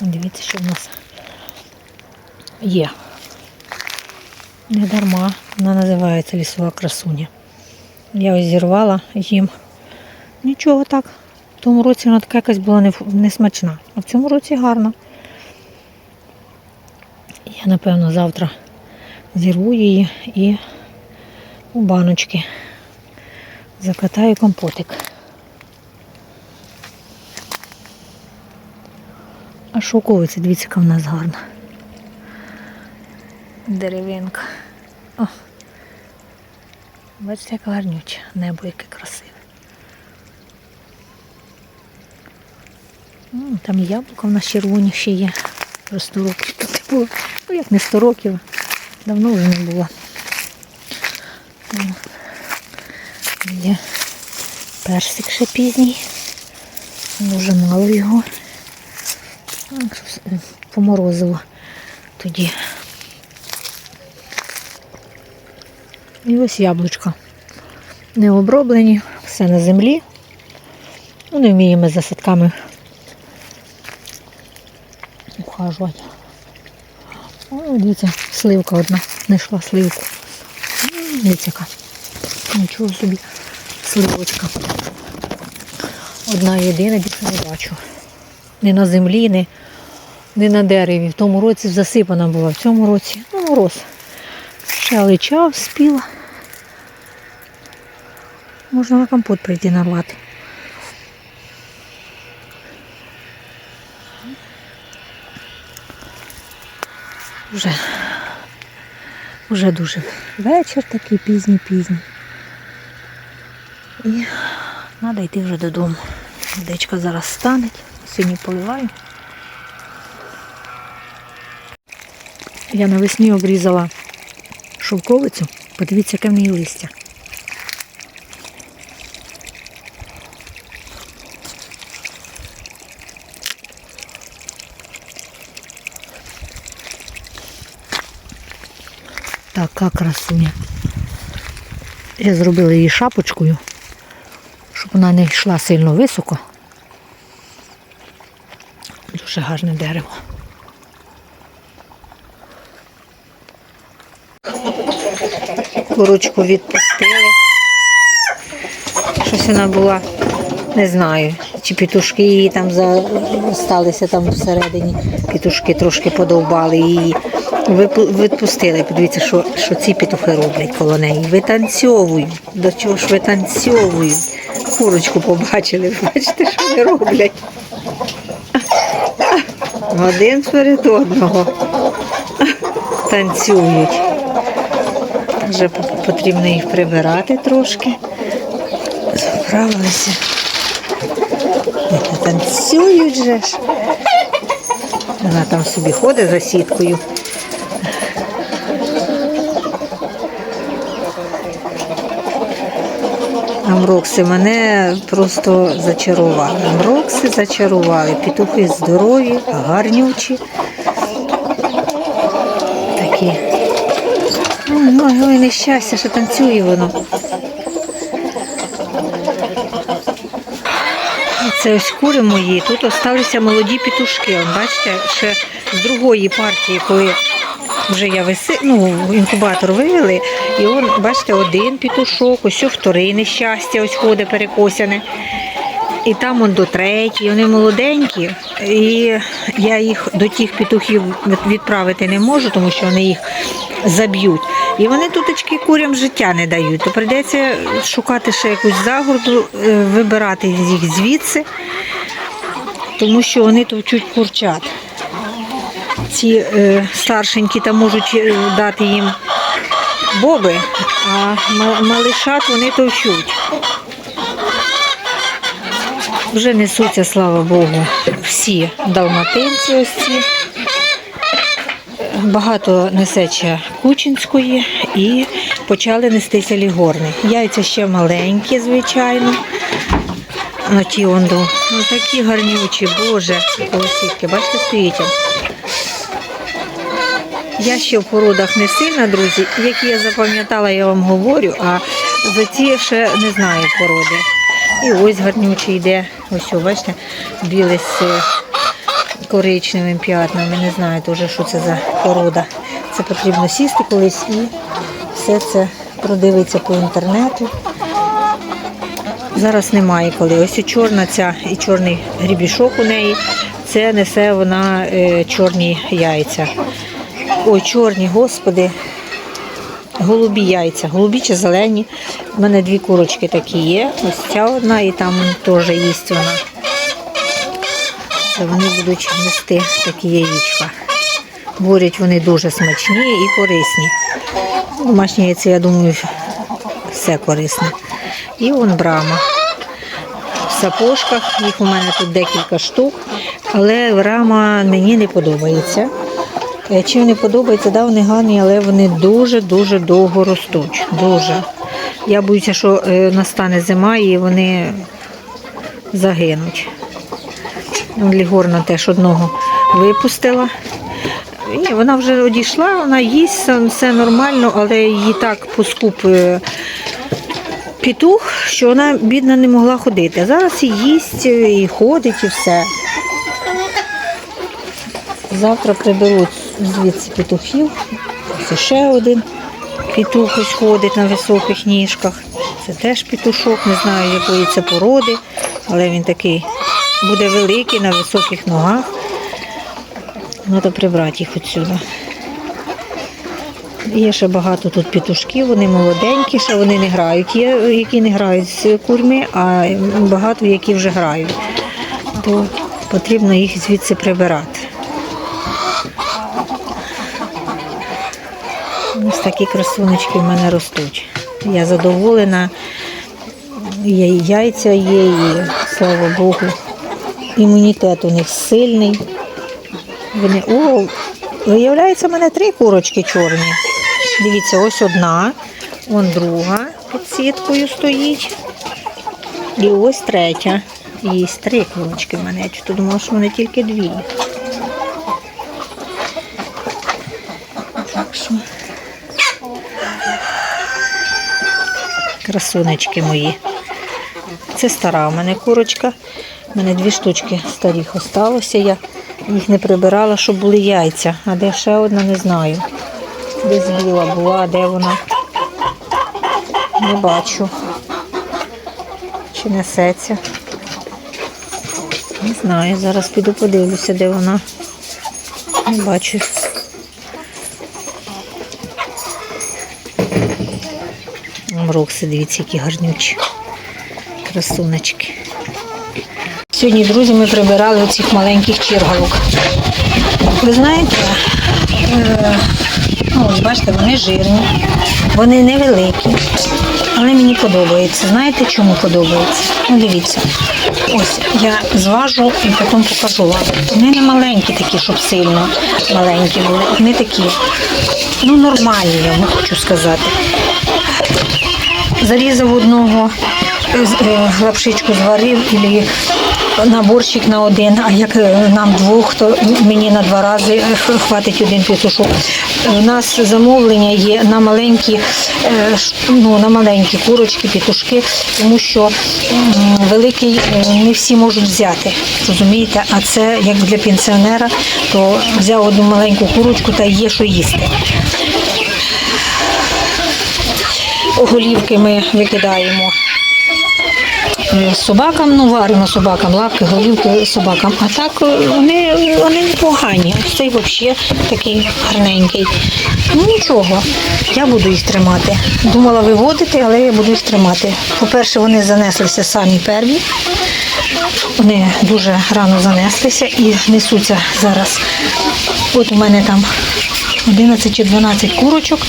Дивіться, що в нас є. Не дарма. Вона називається лісова красуня. Я ось зірвала їм. Нічого так. В тому році вона така якась була не, не. А в цьому році гарна. Я, напевно, завтра зірву її і у баночки закатаю компотик. А шовковиця, дивіться, яка в нас гарна. Деревинка. О. Бачите, яка гарнюча. Небо яке красиве. Там яблука в нас червоні ще є. Про 100 років тут було. Ну як не 100 років. Давно вже не було. Є персик ще пізній. Дуже мало його. Ну, щось, По морозиву тоді. І ось яблучка. Не оброблені, все на землі. Ну, не вміємо за садками ухажувати. О, дивіться, сливка одна. Знайшла сливку. М, Дивіться яка. Нічого собі. Сливочка. Одна єдина, більше не бачу. Не на землі, не, не на дереві. В тому році засипана була, в цьому році ну, мороз. Ще лича спіла. Можна на компот прийти нарвати. Вже, вже дуже вечір такий пізній-пізній. І треба йти вже додому. Водичка зараз стане. Сьогодні поливаю. Я навесні обрізала шовковицю. Подивіться, яке в неї листя. Така красуня. Я зробила її шапочкою, щоб вона не йшла сильно високо. Дуже гарне дерево. Курочку відпустили. Щось вона була, не знаю, чи петушки її там залишилися там всередині. Петушки трошки подовбали її. Відпустили. Подивіться, що, що ці петухи роблять коло неї. Витанцьовують. До чого ж витанцьовують? Курочку побачили, бачите, що вони роблять. Один перед одного танцюють. Вже потрібно їх прибирати трошки. Справилися. Та Танцюють же ж. Вона там собі ходить за сіткою. Амрокси мене просто зачарували. Амрокси зачарували. Петухи здорові, гарнючі. Такі. Ой, ой, нещастя, що танцює воно. Це ось кури мої. Тут залишилися молоді петушки. Бачите, ще з другої партії, коли вже я виси... ну, інкубатор вивели, і он, бачите, один петушок, ось вторий нещастя, ось ходить перекосяне. І там он до третій, вони молоденькі, і я їх до тих петухів відправити не можу, тому що вони їх заб'ють. І вони туточки курям життя не дають. То прийдеться шукати ще якусь загорду, е, вибирати їх звідси, тому що вони товчуть курчат. Ці е, старшенькі там можуть е, дати їм боби, а малишат вони товчуть. Вже несуться, слава Богу, всі далматинці ось ці. Багато несеча Кучинської і почали нестися лігорни. Яйця ще маленькі, звичайно. На ті онду. Ну такі гарнючі, боже, колосітки. Бачите, стоїть. Я ще в породах не сильна, друзі. Які я запам'ятала, я вам говорю, а за ці ще не знаю породи. І ось гарнючий йде. Ось, бачите, білий з коричневим п'ятнами. Не знаю теж, що це за порода. Це потрібно сісти колись і все це продивитися по інтернету. Зараз немає коли. Ось і чорна ця і чорний грібішок у неї. Це несе вона е, чорні яйця. Ой, чорні, господи. Голубі яйця, голубі чи зелені. У мене дві курочки такі є. Ось ця одна і там теж їсть вона. Це вони будуть нести такі яєчка. Говорять, вони дуже смачні і корисні. Домашні яйця, я думаю, все корисне. І вон брама. В сапожках, їх у мене тут декілька штук, але брама мені не подобається. Е, Чим не подобається, да, вони гарні, але вони дуже-дуже довго ростуть. Дуже. Я боюся, що е, настане зима і вони загинуть. Лігорна теж одного випустила. Ні, вона вже одійшла, вона їсть, все- нормально, але її так поскупує петух, що вона, бідна, не могла ходити. Зараз і їсть, і ходить, і все. Завтра приберуть звідси петухів. Ще один петух ось ходить на високих ніжках. Це теж петушок, не знаю, якої це породи, але він такий буде великий на високих ногах. Треба прибрати їх відсюди. Є ще багато тут петушків, вони молоденькі, ще вони не грають. Є, які не грають з курми, а багато які вже грають. То потрібно їх звідси прибирати. Ось такі красунечки в мене ростуть. Я задоволена. Є і яйця є, і слава Богу. Імунітет у них сильний. Вони, о, виявляється, в мене три курочки чорні. Дивіться, ось одна, вон друга під сіткою стоїть. І ось третя. І три курочки в мене. Я думала, що в мене тільки дві. Красунечки мої. Це стара в мене курочка. У мене дві штучки старих осталося. Я їх не прибирала, щоб були яйця. А де ще одна, не знаю. Десь біла була, де вона? Не бачу. Чи несеться? Не знаю. Зараз піду подивлюся, де вона. Не бачу. Мрокси, дивіться, які гарнючі. Красунечки. Сьогодні, друзі, ми прибирали оцих маленьких чіргалок. Ви знаєте, ну, ось бачите, вони жирні, вони невеликі, але мені подобається. Знаєте, чому подобається? Ну, дивіться. Ось я зважу і потім покажу вам. Вони не маленькі такі, щоб сильно маленькі були. Вони такі, ну, нормальні, я вам хочу сказати. Зарізав одного, е, лапшичку зварив і на борщик на один, а як е, нам двох, то мені на два рази е, хватить один петушок. У нас замовлення є на маленькі, ну, на маленькі курочки, петушки, тому що великий не всі можуть взяти. Розумієте? А це як для пенсіонера, то взяв одну маленьку курочку та є що їсти. Голівки ми викидаємо е, собакам, ну варимо собакам, лапки, голівки собакам. А так е, вони, вони непогані. Ось цей взагалі такий гарненький. Ну нічого, я буду їх тримати. Думала виводити, але я буду їх тримати. По-перше, вони занеслися самі перві. Вони дуже рано занеслися і несуться зараз. От у мене там 11 чи 12 курочок.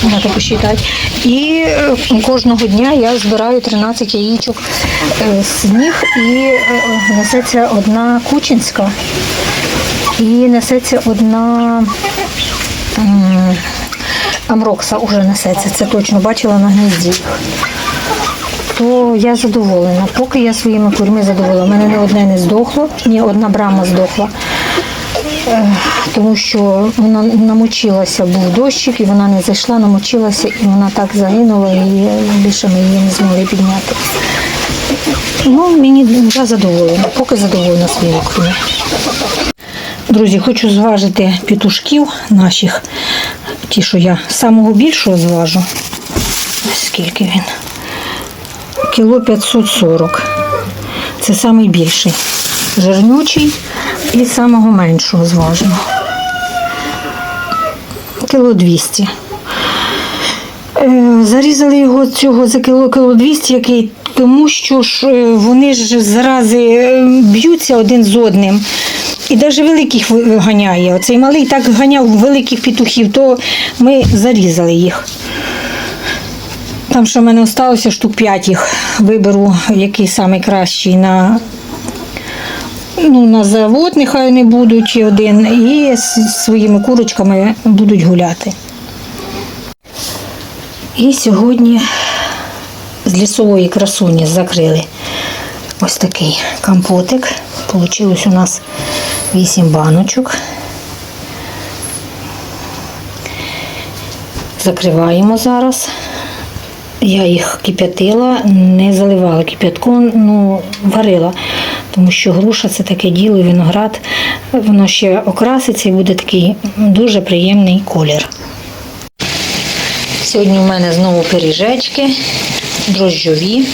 Треба посчитати. І е, кожного дня я збираю 13 яєчок е, з них і е, несеться одна кучинська і несеться одна амрокса вже несеться. Це точно бачила на гнізді. То я задоволена. Поки я своїми курми задоволена. У мене не одне не здохло, ні одна брама здохла. Е, тому що вона намочилася, був дощик, і вона не зайшла, намочилася, і вона так загинула, і більше ми її не змогли підняти. Ну, мені я задоволена, поки задоволена своєю ікрою. Друзі, хочу зважити петушків наших, ті, що я самого більшого зважу. Скільки він? Кіло 540. Це самий більший. Жирнючий і самого меншого зважимо. Кіло 200. Е, Зарізали його цього за кіло, кіло 200, який, тому що ж е, вони ж зарази е, б'ються один з одним. І навіть великих ганяє. Оцей малий так ганяв великих петухів, то ми зарізали їх. Там, що в мене залишилося, штук 5 їх. Виберу, який найкращий на, ну, на завод, нехай вони будуть один, і своїми курочками будуть гуляти. І сьогодні з лісової красуні закрили ось такий компотик. Получилось у нас 8 баночок. Закриваємо зараз. Я їх кип'ятила, не заливала кип'ятком, ну, варила, тому що груша це таке діло, виноград, воно ще окраситься і буде такий дуже приємний колір. Сьогодні у мене знову пиріжечки, дрожжові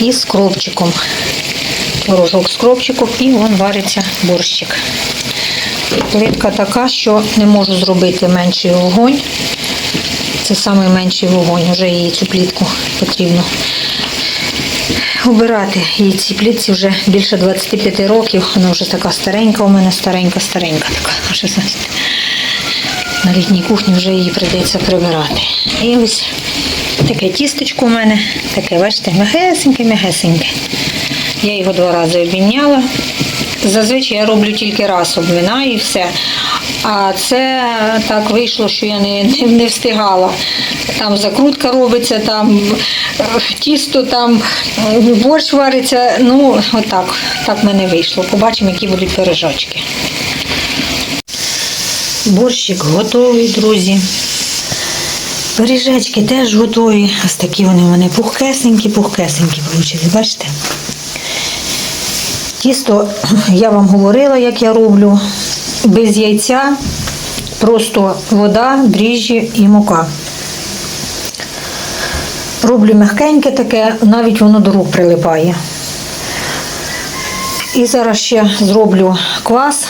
і з кропчиком. Творожок з кропчиком і вон вариться борщик. Плитка така, що не можу зробити менший вогонь. Це найменший вогонь, вже її цю плітку потрібно обирати. Їй цій плітці вже більше 25 років. Вона вже така старенька, у мене старенька-старенька така. Вже, на літній кухні вже її прийдеться прибирати. І ось таке тістечко у мене, таке, бачите, м'ягесеньке-м'ягесеньке. Я його два рази обміняла. Зазвичай я роблю тільки раз обминаю і все. А це так вийшло, що я не, не, не встигала. Там закрутка робиться, там е, тісто, там е, борщ вариться. Ну, отак, так в мене вийшло. Побачимо, які будуть пиріжочки. Борщик готовий, друзі. Пиріжечки теж готові. Ось такі вони у мене пухкесенькі, пухкесенькі вийшли. Бачите? Тісто, я вам говорила, як я роблю, без яйця, просто вода, дріжджі і мука. Роблю м'якеньке таке, навіть воно до рук прилипає. І зараз ще зроблю квас.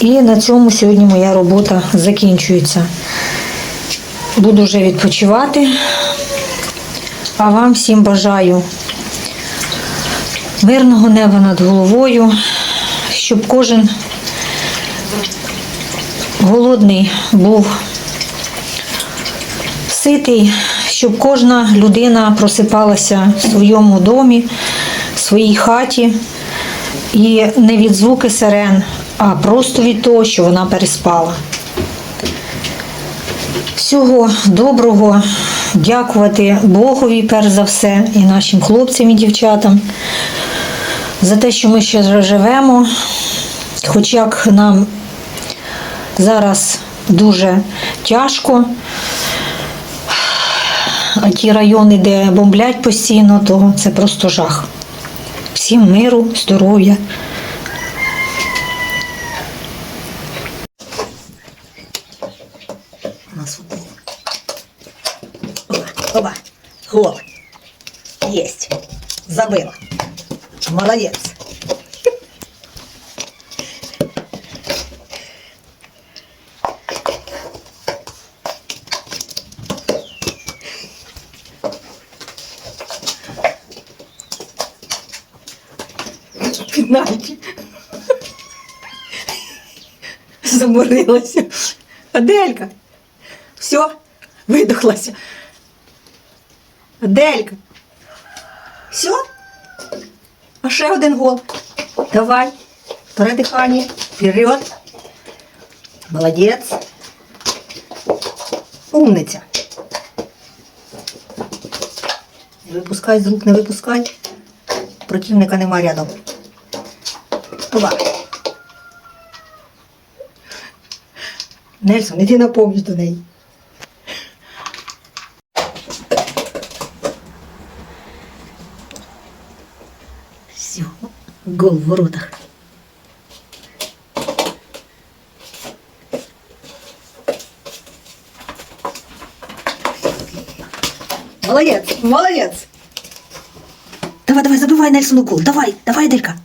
І на цьому сьогодні моя робота закінчується. Буду вже відпочивати. А вам всім бажаю мирного неба над головою, щоб кожен голодний був ситий, щоб кожна людина просипалася в своєму домі, в своїй хаті. І не від звуки сирен, а просто від того, що вона переспала. Всього доброго, дякувати Богові, перш за все, і нашим хлопцям і дівчатам за те, що ми ще живемо. Хоч як нам зараз дуже тяжко, а ті райони, де бомблять постійно, то це просто жах. Всім миру, здоров'я. Оба, оба. Гол. Есть. Забыла. Пенальті. Заморилася. Аделька. Все, видохлася. Аделька. Все? А ще один гол. Давай. Передихання. Вперед. Молодець. Умниця. Не випускай з рук, не випускай. Противника нема рядом. Давай. Нельсон, іди на поміч до неї. гол в воротах. Молодець, молодець. Давай, давай, забивай Нельсону гол. Давай, давай, Делька.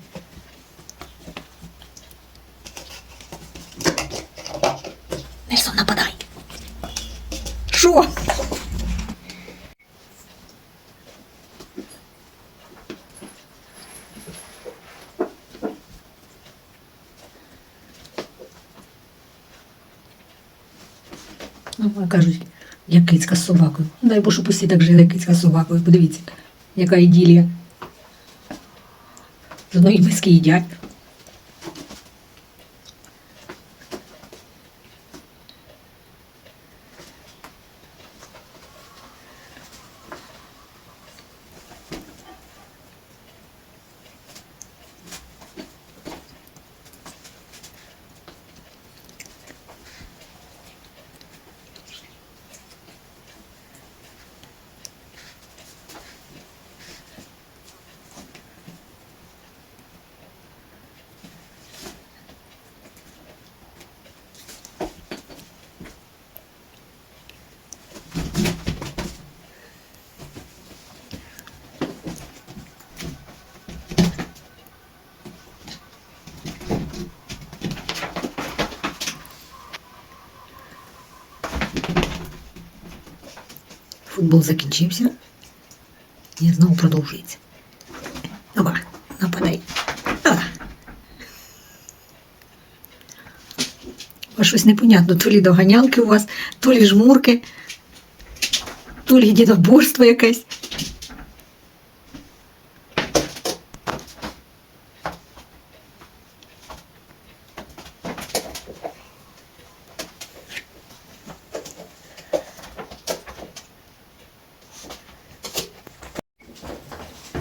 Що? Кажуть, як кицька з собакою. Дай щоб усі так жили, кицька з собакою. Подивіться, яка іділія. З одної миски їдять. Футбол закінчився. І знову продовжується. Давай, нападай. А. Щось непонятно. То лі доганялки у вас, то лі жмурки, то лі дідоборство якесь.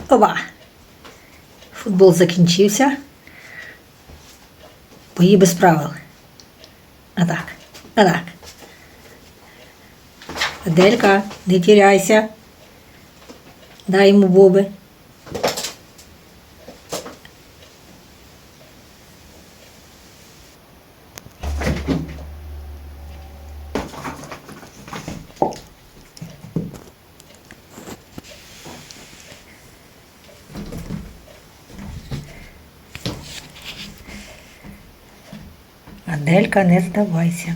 Оба. Футбол закінчився. Бої без правил. А так. А так. Аделька, не тіряйся. Дай йому боби. Аделька, не здавайся.